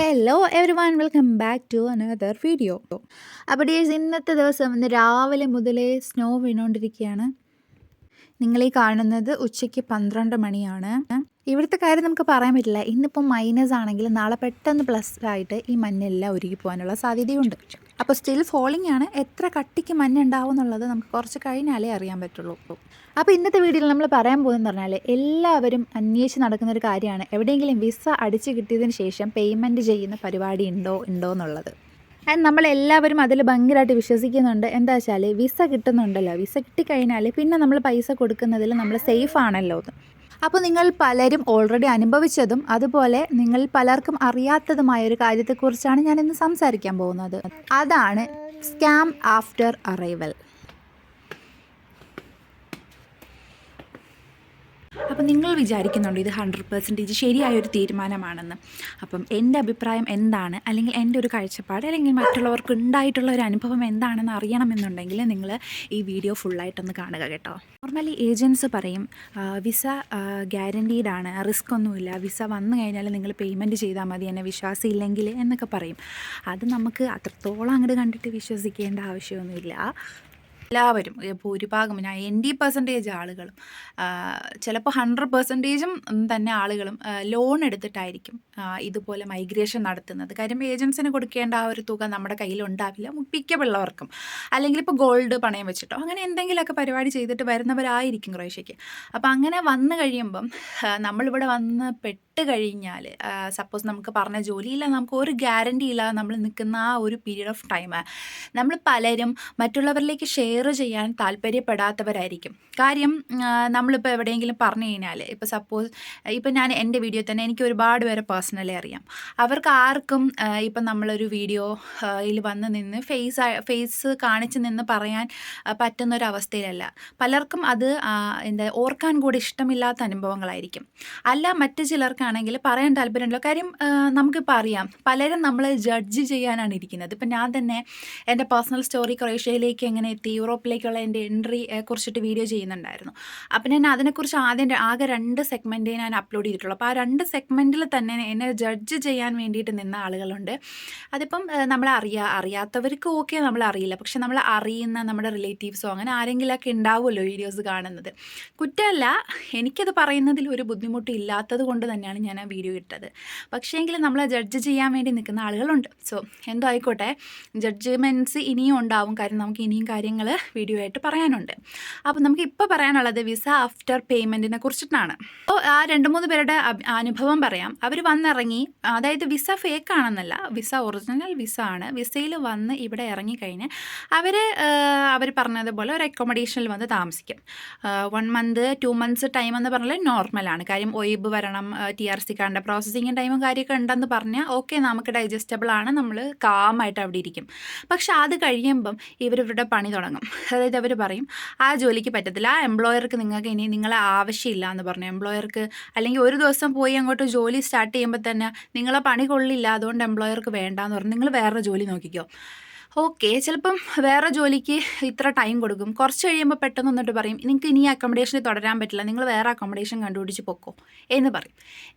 Hello everyone welcome back to another video അപ്പോൾ ഡേഴ്സ് ഇന്നത്തെ ദിവസം ഇന്ന് രാവിലെ മുതലേ സ്നോ വീണുകൊണ്ടിരിക്കുകയാണ് നിങ്ങളീ കാണുന്നത് ഉച്ചയ്ക്ക് പന്ത്രണ്ട് മണിയാണ്. ഇവിടുത്തെ കാര്യം നമുക്ക് പറയാൻ പറ്റില്ല. ഇന്നിപ്പോൾ മൈനസ് ആണെങ്കിൽ നാളെ പെട്ടെന്ന് പ്ലസ് ആയിട്ട് ഈ മഞ്ഞെല്ലാം ഒരുക്കി പോകാനുള്ള സാധ്യതയുണ്ട്. അപ്പോൾ സ്റ്റിൽ ഫോളിംഗ് ആണ് എത്ര കട്ടിക്ക് മഞ്ഞുണ്ടാവും എന്നുള്ളത് നമുക്ക് കുറച്ച് കഴിഞ്ഞാലേ അറിയാൻ പറ്റുള്ളൂ. അപ്പോൾ ഇന്നത്തെ വീഡിയോയിൽ നമ്മൾ പറയാൻ പോകുന്നത് പറഞ്ഞാൽ എല്ലാവരും അന്വേഷിച്ച് നടക്കുന്ന ഒരു കാര്യമാണ്. എവിടെയെങ്കിലും വിസ അടിച്ച് കിട്ടിയതിന് ശേഷം പേയ്മെന്റ് ചെയ്യുന്ന പരിപാടി ഉണ്ടോ ഉണ്ടോ എന്നുള്ളത്. ആൻഡ് നമ്മളെല്ലാവരും അതിൽ ഭയങ്കരമായിട്ട് വിശ്വസിക്കുന്നുണ്ട്. എന്താ വെച്ചാൽ വിസ കിട്ടുന്നുണ്ടല്ലോ. വിസ കിട്ടിക്കഴിഞ്ഞാൽ പിന്നെ നമ്മൾ പൈസ കൊടുക്കുന്നതിൽ നമ്മൾ സേഫ് ആണല്ലോ അപ്പോൾ നിങ്ങൾ പലരും ഓൾറെഡി അനുഭവിച്ചതും അതുപോലെ നിങ്ങൾ പലർക്കും അറിയാത്തതുമായ ഒരു കാര്യത്തെക്കുറിച്ചാണ് ഞാൻ ഇന്ന് സംസാരിക്കാൻ പോകുന്നത്. അതാണ് സ്കാം ആഫ്റ്റർ അറൈവൽ അപ്പം നിങ്ങൾ വിചാരിക്കുന്നുണ്ട് ഇത് ഹൺഡ്രഡ് പെർസെന്റേജ് ശരിയായ ഒരു തീരുമാനമാണെന്ന്? അപ്പം എന്റെ അഭിപ്രായം എന്താണ്? അല്ലെങ്കിൽ എന്റെ ഒരു കാഴ്ചപ്പാട് അല്ലെങ്കിൽ മറ്റുള്ളവർക്ക് ഉണ്ടായിട്ടുള്ള ഒരു അനുഭവം എന്താണെന്ന് അറിയണമെന്നുണ്ടെങ്കിൽ നിങ്ങൾ ഈ വീഡിയോ ഫുള്ളായിട്ടൊന്ന് കാണുക കേട്ടോ. നോർമലി ഏജൻസ് പറയും വിസ ഗ്യാരന്റീഡ് ആണ് റിസ്ക് ഒന്നുമില്ല. വിസ വന്നു കഴിഞ്ഞാൽ നിങ്ങൾ പേയ്മെന്റ് ചെയ്താൽ മതി എന്നെ വിശ്വാസമില്ലെങ്കിൽ എന്നൊക്കെ പറയും. അത് നമുക്ക് അത്രത്തോളം അങ്ങോട്ട് കണ്ടിട്ട് വിശ്വസിക്കേണ്ട ആവശ്യമൊന്നുമില്ല. എല്ലാവരും ഭൂരിഭാഗം നയന്റി പെർസെന്റേജ് ആളുകളും ചിലപ്പോൾ ഹൺഡ്രഡ് പെർസെന്റേജും തന്നെ ആളുകളും ലോൺ എടുത്തിട്ടായിരിക്കും ഇതുപോലെ മൈഗ്രേഷൻ നടത്തുന്നത്. കാര്യം ഏജൻസിന് കൊടുക്കേണ്ട ആ ഒരു തുക നമ്മുടെ കയ്യിൽ ഉണ്ടാവില്ല മിക്കവുള്ളവർക്കും അല്ലെങ്കിൽ ഇപ്പോൾ ഗോൾഡ് പണയം വെച്ചിട്ടോ അങ്ങനെ എന്തെങ്കിലുമൊക്കെ പരിപാടി ചെയ്തിട്ട് വരുന്നവരായിരിക്കും ക്രൊയേഷ്യയ്ക്ക് അപ്പോൾ അങ്ങനെ വന്നു കഴിയുമ്പം നമ്മളിവിടെ വന്ന് പെട്ട് കഴിഞ്ഞാൽ സപ്പോസ് നമുക്ക് പറഞ്ഞ ജോലിയില്ല നമുക്ക് ഒരു ഗ്യാരണ്ടി ഇല്ല നമ്മൾ നിൽക്കുന്ന ആ ഒരു പീരീഡ് ഓഫ് ടൈം നമ്മൾ പലരും മറ്റുള്ളവരിലേക്ക് ഷെയർ ചെയ്യാൻ താല്പര്യപ്പെടാത്തവരായിരിക്കും. കാര്യം നമ്മളിപ്പോൾ എവിടെയെങ്കിലും പറഞ്ഞു കഴിഞ്ഞാൽ ഇപ്പോൾ സപ്പോസ് ഇപ്പം ഞാൻ എന്റെ വീഡിയോ തന്നെ എനിക്ക് ഒരുപാട് പേരെ പേഴ്സണലി അറിയാം. അവർക്ക് ആർക്കും ഇപ്പം നമ്മളൊരു വീഡിയോ യിൽ വന്ന് നിന്ന് ഫേസ് ഫേസ് കാണിച്ച് നിന്ന് പറയാൻ പറ്റുന്ന ഒരു പലർക്കും അത് എന്താ ഓർക്കാൻ കൂടി ഇഷ്ടമില്ലാത്ത അനുഭവങ്ങളായിരിക്കും. അല്ല മറ്റു ചിലർക്കാണെങ്കിൽ പറയാൻ താല്പര്യമുണ്ടല്ലോ. കാര്യം നമുക്കിപ്പോൾ അറിയാം. പലരും നമ്മൾ ജഡ്ജ് ചെയ്യാനാണ് ഇരിക്കുന്നത്. ഇപ്പം ഞാൻ തന്നെ എന്റെ പേഴ്സണൽ സ്റ്റോറി ക്രൊയേഷ്യയിലേക്ക് എങ്ങനെ എത്തി യൂറോപ്പിലേക്കുള്ള എന്റെ എൻട്രി കുറിച്ചിട്ട് വീഡിയോ ചെയ്യുന്നുണ്ടായിരുന്നു. അപ്പം ഞാൻ അതിനെക്കുറിച്ച് ആദ്യം ആകെ രണ്ട് സെഗ്മെന്റേ ഞാൻ അപ്ലോഡ് ചെയ്തിട്ടുള്ളൂ. അപ്പോൾ ആ രണ്ട് സെഗ്മെന്റിൽ തന്നെ എന്നെ ജഡ്ജ് ചെയ്യാൻ വേണ്ടിയിട്ട് നിന്ന ആളുകളുണ്ട്. അതിപ്പം നമ്മൾ അറിയാ അറിയാത്തവർക്ക് ഓക്കെ നമ്മൾ അറിയില്ല. പക്ഷെ നമ്മൾ അറിയുന്ന നമ്മുടെ റിലേറ്റീവ്സോ അങ്ങനെ ആരെങ്കിലുമൊക്കെ ഉണ്ടാവുമല്ലോ വീഡിയോസ് കാണുന്നത്. കുറ്റമല്ല എനിക്കത് പറയുന്നതിൽ ഒരു ബുദ്ധിമുട്ട് ഇല്ലാത്തത് കൊണ്ട് തന്നെയാണ് ഞാൻ ആ വീഡിയോ ഇട്ടത്. പക്ഷേങ്കിൽ നമ്മളെ ജഡ്ജ് ചെയ്യാൻ വേണ്ടി നിൽക്കുന്ന ആളുകളുണ്ട്. സോ എന്തോ ആയിക്കോട്ടെ ജഡ്ജ്മെന്റ്സ് ഇനിയും ഉണ്ടാവും. കാര്യം നമുക്ക് ഇനിയും കാര്യങ്ങൾ വീഡിയോ ആയിട്ട് പറയാനുണ്ട്. അപ്പോൾ നമുക്ക് ഇപ്പോൾ പറയാനുള്ളത് വിസ ആഫ്റ്റർ പേയ്മെന്റിനെ കുറിച്ചിട്ടാണ്. അപ്പോൾ ആ രണ്ട് മൂന്ന് പേരുടെ അനുഭവം പറയാം. അവർ വന്നിറങ്ങി അതായത് വിസ ഫേക്ക് ആണെന്നല്ല വിസ ഒറിജിനൽ വിസ ആണ്. വിസയിൽ വന്ന് ഇവിടെ ഇറങ്ങിക്കഴിഞ്ഞ് അവർ അവർ പറഞ്ഞതുപോലെ ഒരു അക്കോമഡേഷനിൽ വന്ന് താമസിക്കും. One month two months time എന്ന് പറഞ്ഞാൽ നോർമലാണ് കാര്യം ഒയിബ് വരണം T R C card processing ടൈമും കാര്യമൊക്കെ ഉണ്ടെന്ന് പറഞ്ഞാൽ ഓക്കെ നമുക്ക് ഡൈജസ്റ്റബിൾ ആണ്. നമ്മൾ കാമായിട്ട് അവിടെ ഇരിക്കും. പക്ഷെ അത് കഴിയുമ്പം ഇവരിവരുടെ പണി തുടങ്ങും. അതായത് അവർ പറയും ആ ജോലിക്ക് പറ്റത്തില്ല. ആ എംപ്ലോയർക്ക് നിങ്ങൾക്ക് ഇനി നിങ്ങളെ ആവശ്യമില്ല എന്ന് പറഞ്ഞു. എംപ്ലോയർക്ക് അല്ലെങ്കിൽ ഒരു ദിവസം പോയി അങ്ങോട്ട് ജോലി സ്റ്റാർട്ട് ചെയ്യുമ്പോൾ തന്നെ നിങ്ങളെ പണി കൊള്ളില്ല. അതുകൊണ്ട് എംപ്ലോയർക്ക് വേണ്ടാന്ന് പറഞ്ഞു. നിങ്ങൾ വേറെ ജോലി നോക്കിക്കോ. ഓക്കെ ചിലപ്പം വേറെ ജോലിക്ക് ഇത്ര ടൈം കൊടുക്കും. കുറച്ച് കഴിയുമ്പോൾ പെട്ടെന്ന് വന്നിട്ട് പറയും നിങ്ങൾക്ക് ഇനി അക്കോമഡേഷനിൽ തുടരാൻ പറ്റില്ല. നിങ്ങൾ വേറെ അക്കോമഡേഷൻ കണ്ടുപിടിച്ച് പൊക്കോ. എന്ന് പറയും.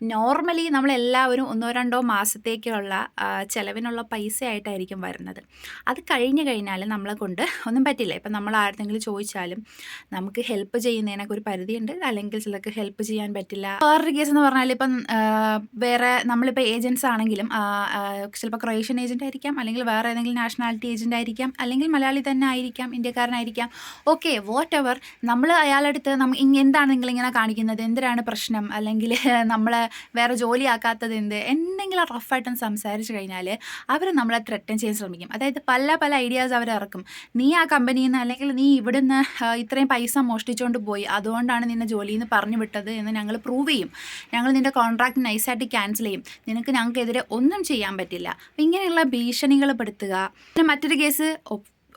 നോർമലി നമ്മളെല്ലാവരും ഒന്നോ രണ്ടോ മാസത്തേക്കുള്ള ചിലവിനുള്ള പൈസ ആയിട്ടായിരിക്കും വരുന്നത്. അത് കഴിഞ്ഞു കഴിഞ്ഞാൽ നമ്മളെ കൊണ്ട് ഒന്നും പറ്റില്ല. ഇപ്പം നമ്മൾ ആരെങ്കിലും ചോദിച്ചാലും നമുക്ക് ഹെൽപ്പ് ചെയ്യുന്നതിനൊക്കെ ഒരു പരിധിയുണ്ട്. അല്ലെങ്കിൽ ചിലർക്ക് ഹെൽപ്പ് ചെയ്യാൻ പറ്റില്ല. വേറൊരു കേസ് എന്ന് പറഞ്ഞാൽ ഇപ്പം വേറെ നമ്മളിപ്പോൾ ഏജൻസ് ആണെങ്കിലും ചിലപ്പോൾ ക്രൊയേഷ്യൻ ഏജന്റ് ആയിരിക്കാം. അല്ലെങ്കിൽ വേറെ ഏതെങ്കിലും നാഷണാലിറ്റി ഏജന്റ് ആയിരിക്കാം അല്ലെങ്കിൽ മലയാളി തന്നെ ആയിരിക്കാം ഇന്ത്യക്കാരനായിരിക്കാം. ഓക്കെ വാട്ട് എവർ നമ്മൾ അയാളടുത്ത് നമ്മൾ എന്താണ് നിങ്ങളിങ്ങനെ കാണിക്കുന്നത്? എന്തിനാണ് പ്രശ്നം? അല്ലെങ്കിൽ നമ്മളെ വേറെ ജോലിയാക്കാത്തത് എന്ത്? എന്തെങ്കിലും റഫായിട്ടൊന്ന് സംസാരിച്ച് കഴിഞ്ഞാൽ അവർ നമ്മളെ ത്രെട്ടൻ ചെയ്യാൻ ശ്രമിക്കും. അതായത് പല പല ഐഡിയാസ് അവർ ഇറക്കും. നീ ആ കമ്പനിയിൽ നിന്ന് അല്ലെങ്കിൽ നീ ഇവിടുന്ന് ഇത്രയും പൈസ മോഷ്ടിച്ചുകൊണ്ട് പോയി. അതുകൊണ്ടാണ് നിന്നെ ജോലിയിൽ നിന്ന് പറഞ്ഞു വിട്ടത് എന്ന് ഞങ്ങൾ പ്രൂവ് ചെയ്യും. ഞങ്ങൾ നിന്റെ കോൺട്രാക്ട് നൈസായിട്ട് ക്യാൻസൽ ചെയ്യും. നിനക്ക് ഞങ്ങൾക്കെതിരെ ഒന്നും ചെയ്യാൻ പറ്റില്ല. ഇങ്ങനെയുള്ള ഭീഷണികൾ പെടുത്തുക. മറ്റൊരു കേസ്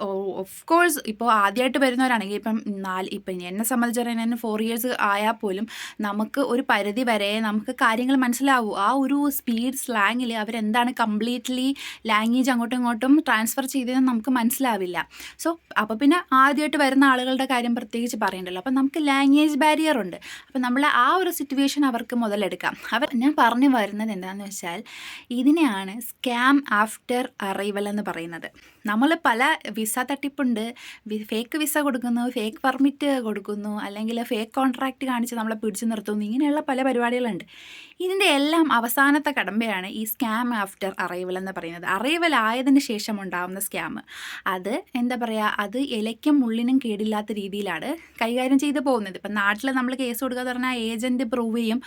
ഓഫ് കോഴ്സ് ഇപ്പോൾ ആദ്യമായിട്ട് വരുന്നവരാണെങ്കിൽ ഇപ്പം നാല് ഇപ്പം എന്നെ സംബന്ധിച്ചിടത്തോളം ഞാൻ ഫോർ ഇയേഴ്സ് ആയാൽ പോലും നമുക്ക് ഒരു പരിധി വരെ നമുക്ക് കാര്യങ്ങൾ മനസ്സിലാവൂ. ആ ഒരു സ്പീഡ് സ്ലാങ്ങിൽ അവരെന്താണ് കംപ്ലീറ്റ്ലി ലാംഗ്വേജ് അങ്ങോട്ടും ഇങ്ങോട്ടും ട്രാൻസ്ഫർ ചെയ്തതെന്ന് നമുക്ക് മനസ്സിലാവില്ല. സോ അപ്പോൾ പിന്നെ ആദ്യമായിട്ട് വരുന്ന ആളുകളുടെ കാര്യം പ്രത്യേകിച്ച് പറയണ്ടല്ലോ. അപ്പം നമുക്ക് ലാംഗ്വേജ് ബാരിയർ ഉണ്ട്. അപ്പം നമ്മൾ ആ ഒരു സിറ്റുവേഷൻ അവർക്ക് മുതലെടുക്കാം. അവർ ഞാൻ പറഞ്ഞു വരുന്നത് എന്താണെന്ന് വെച്ചാൽ ഇതിനെയാണ് സ്കാം ആഫ്റ്റർ അറൈവൽ എന്ന് പറയുന്നത്. നമ്മൾ പല വിസ തട്ടിപ്പുണ്ട്. ഫേക്ക് വിസ കൊടുക്കുന്നു ഫേക്ക് പെർമിറ്റ് കൊടുക്കുന്നു അല്ലെങ്കിൽ ഫേക്ക് കോൺട്രാക്റ്റ് കാണിച്ച് നമ്മളെ പിടിച്ചു നിർത്തുന്നു. ഇങ്ങനെയുള്ള പല പരിപാടികളുണ്ട്. ഇതിന്റെ എല്ലാം അവസാനത്തെ കടമ്പയാണ് ഈ സ്കാം ആഫ്റ്റർ അറൈവൽ എന്ന് പറയുന്നത്. അറൈവൽ ആയതിന് ശേഷം ഉണ്ടാകുന്ന സ്കാം അത് എന്താ പറയുക അത് ഇലയ്ക്കും മുള്ളിനും കേടില്ലാത്ത രീതിയിലാണ് കൈകാര്യം ചെയ്തു പോകുന്നത്. ഇപ്പം നാട്ടിൽ നമ്മൾ കേസ് കൊടുക്കുക എന്ന് പറഞ്ഞാൽ ഏജന്റ് പ്രൂവ് ചെയ്യും.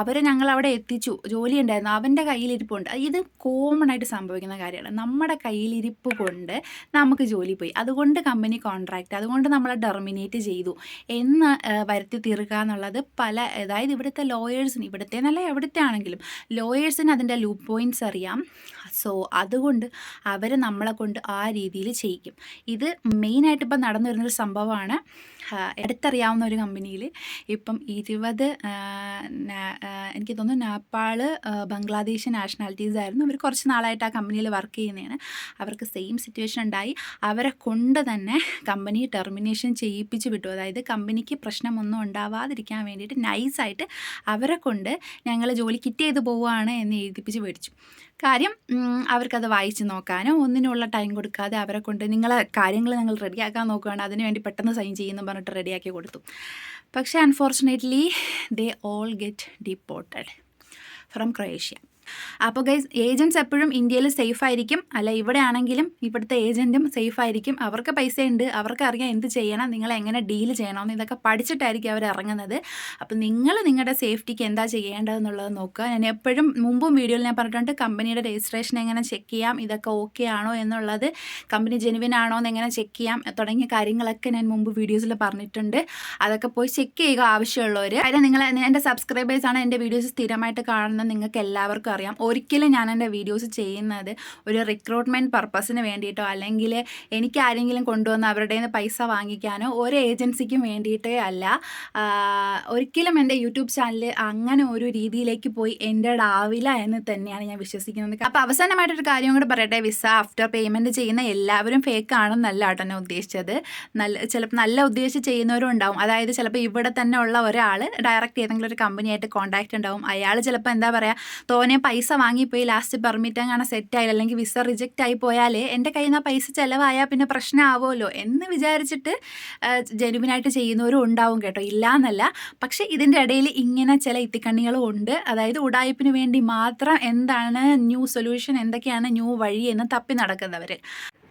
അവരെ ഞങ്ങൾ അവിടെ എത്തിച്ചു. ജോലി ഉണ്ടായിരുന്നു. അവന്റെ കയ്യിലിരിപ്പുണ്ട്. ഇത് കോമൺ ആയിട്ട് സംഭവിക്കുന്ന കാര്യമാണ്. നമ്മുടെ കയ്യിലിരിപ്പ് കൊണ്ട് നമുക്ക് ജോലി പോയി അതുകൊണ്ട് കമ്പനി കോൺട്രാക്റ്റ് അതുകൊണ്ട് നമ്മളെ ടെർമിനേറ്റ് ചെയ്തു. എന്ന് വരുത്തി തീർക്കുക എന്നുള്ളത് പല അതായത് ഇവിടുത്തെ ലോയേഴ്സിന് ഇവിടുത്തെ നല്ല എവിടുത്തെ ആണെങ്കിലും ലോയേഴ്സിന് അതിന്റെ ലൂ പോയിന്റ്സ് അറിയാം. സോ അതുകൊണ്ട് അവർ നമ്മളെ കൊണ്ട് ആ രീതിയിൽ ചെയ്യിക്കും. ഇത് മെയിനായിട്ട് ഇപ്പം നടന്നു വരുന്നൊരു സംഭവമാണ്. അടുത്തറിയാവുന്ന ഒരു കമ്പനിയിൽ ഇപ്പം ഇരുപത് എനിക്ക് തോന്നുന്നു നേപ്പാൾ ബംഗ്ലാദേശ് നാഷണാലിറ്റീസ് ആയിരുന്നു. അവർ കുറച്ച് നാളായിട്ട് ആ കമ്പനിയിൽ വർക്ക് ചെയ്യുന്നതാണ്. അവർക്ക് സെയിം സിറ്റുവേഷൻ ഉണ്ടായി. അവരെ കൊണ്ട് തന്നെ കമ്പനി ടെർമിനേഷൻ ചെയ്യിപ്പിച്ച് വിട്ടു. അതായത് കമ്പനിക്ക് പ്രശ്നമൊന്നും ഉണ്ടാവാതിരിക്കാൻ വേണ്ടിയിട്ട് നൈസായിട്ട് അവരെ കൊണ്ട് ഞങ്ങൾ ജോലി കിറ്റ് ചെയ്ത് പോവുകയാണ് എന്ന് എഴുതിപ്പിച്ച് മേടിച്ചു. കാര്യം അവർക്കത് വായിച്ച് നോക്കാനോ ഒന്നിനുള്ള ടൈം കൊടുക്കാതെ അവരെ കൊണ്ട് നിങ്ങളെ കാര്യങ്ങൾ നിങ്ങൾ റെഡിയാക്കാൻ നോക്കുകയാണ് അതിനുവേണ്ടി പെട്ടെന്ന് സൈൻ ചെയ്യുന്നു പറഞ്ഞിട്ട് റെഡിയാക്കി കൊടുത്തു. പക്ഷേ unfortunately they all get deported from Croatia അപ്പോൾ ഗൈസ് ഏജന്റ്സ് എപ്പോഴും ഇന്ത്യയിൽ സേഫ് ആയിരിക്കും. അല്ല ഇവിടെ ആണെങ്കിലും ഇവിടുത്തെ ഏജന്റും സേഫ് ആയിരിക്കും. അവർക്ക് പൈസ ഉണ്ട് അവർക്ക് അറിയാം എന്ത് ചെയ്യണം നിങ്ങൾ എങ്ങനെ ഡീൽ ചെയ്യണമെന്ന് ഇതൊക്കെ പഠിച്ചിട്ടായിരിക്കും അവർ ഇറങ്ങുന്നത്. അപ്പോൾ നിങ്ങൾ നിങ്ങളുടെ സേഫ്റ്റിക്ക് എന്താ ചെയ്യേണ്ടതെന്നുള്ളത് നോക്കുക. ഞാൻ എപ്പോഴും മുമ്പും വീഡിയോയിൽ ഞാൻ പറഞ്ഞിട്ടുണ്ട് കമ്പനിയുടെ രജിസ്ട്രേഷൻ എങ്ങനെ ചെക്ക് ചെയ്യാം ഇതൊക്കെ ഓക്കെ ആണോ എന്നുള്ളത്. കമ്പനി ജെനുവിൻ ആണോ എന്ന് എങ്ങനെ ചെക്ക് ചെയ്യാം തുടങ്ങിയ കാര്യങ്ങളൊക്കെ ഞാൻ മുമ്പ് വീഡിയോസിൽ പറഞ്ഞിട്ടുണ്ട്. അതൊക്കെ പോയി ചെക്ക് ചെയ്യുക ആവശ്യമുള്ളവർ കാര്യം നിങ്ങൾ എന്റെ സബ്സ്ക്രൈബേഴ്സാണ് എന്റെ വീഡിയോസ് സ്ഥിരമായിട്ട് കാണുന്നത്. നിങ്ങൾക്ക് എല്ലാവർക്കും അറിയാം. ഒരിക്കലും ഞാൻ എന്റെ വീഡിയോസ് ചെയ്യുന്നത് ഒരു റിക്രൂട്ട്മെന്റ് പർപ്പസിന് വേണ്ടിയിട്ടോ അല്ലെങ്കിൽ എനിക്ക് ആരെങ്കിലും കൊണ്ടുവന്ന് അവരുടെ നിന്ന് പൈസ വാങ്ങിക്കാനോ ഒരു ഏജൻസിക്കും വേണ്ടിയിട്ടേ അല്ല. ഒരിക്കലും എന്റെ യൂട്യൂബ് ചാനൽ അങ്ങനെ ഒരു രീതിയിലേക്ക് പോയി എന്റെ ആവില്ല എന്ന് തന്നെയാണ് ഞാൻ വിശ്വസിക്കുന്നത്. അപ്പോൾ അവസാനമായിട്ടൊരു കാര്യം കൂടെ പറയട്ടെ വിസ ആഫ്റ്റർ പേയ്മെന്റ് ചെയ്യുന്ന എല്ലാവരും ഫേക്ക് ആണെന്നല്ല കേട്ടോ ഞാൻ ഉദ്ദേശിച്ചത്. നല്ല ചിലപ്പോൾ നല്ല ഉദ്ദേശിച്ച് ചെയ്യുന്നവരും ഉണ്ടാവും. അതായത് ചിലപ്പോൾ ഇവിടെ തന്നെ ഉള്ള ഒരാൾ ഡയറക്റ്റ് ഏതെങ്കിലും ഒരു കമ്പനിയായിട്ട് കോൺടാക്റ്റ് ഉണ്ടാവും. അയാൾ ചിലപ്പോൾ എന്താ പറയുക തോനെ പൈസ വാങ്ങിപ്പോയി ലാസ്റ്റ് പെർമിറ്റ് അങ്ങനെ സെറ്റ് ആയില്ല അല്ലെങ്കിൽ വിസ റിജക്റ്റ് ആയി പോയാൽ എന്റെ കയ്യിൽ നിന്ന് ആ പൈസ ചിലവായാൽ പിന്നെ പ്രശ്നമാവുമല്ലോ എന്ന് വിചാരിച്ചിട്ട് ജെനുവിനായിട്ട് ചെയ്യുന്നവരും ഉണ്ടാവും കേട്ടോ. ഇല്ല എന്നല്ല പക്ഷേ ഇതിന്റെ ഇടയിൽ ഇങ്ങനെ ചില ഇത്തിക്കണ്ണികളും ഉണ്ട്. അതായത് ഉടായ്പിന് വേണ്ടി മാത്രം എന്താണ് ന്യൂ സൊല്യൂഷൻ എന്തൊക്കെയാണ് ന്യൂ വഴി എന്ന് തപ്പി നടക്കുന്നവർ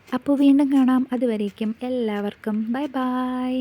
അപ്പോൾ വീണ്ടും കാണാം. അതുവരേക്കും എല്ലാവർക്കും. Bye bye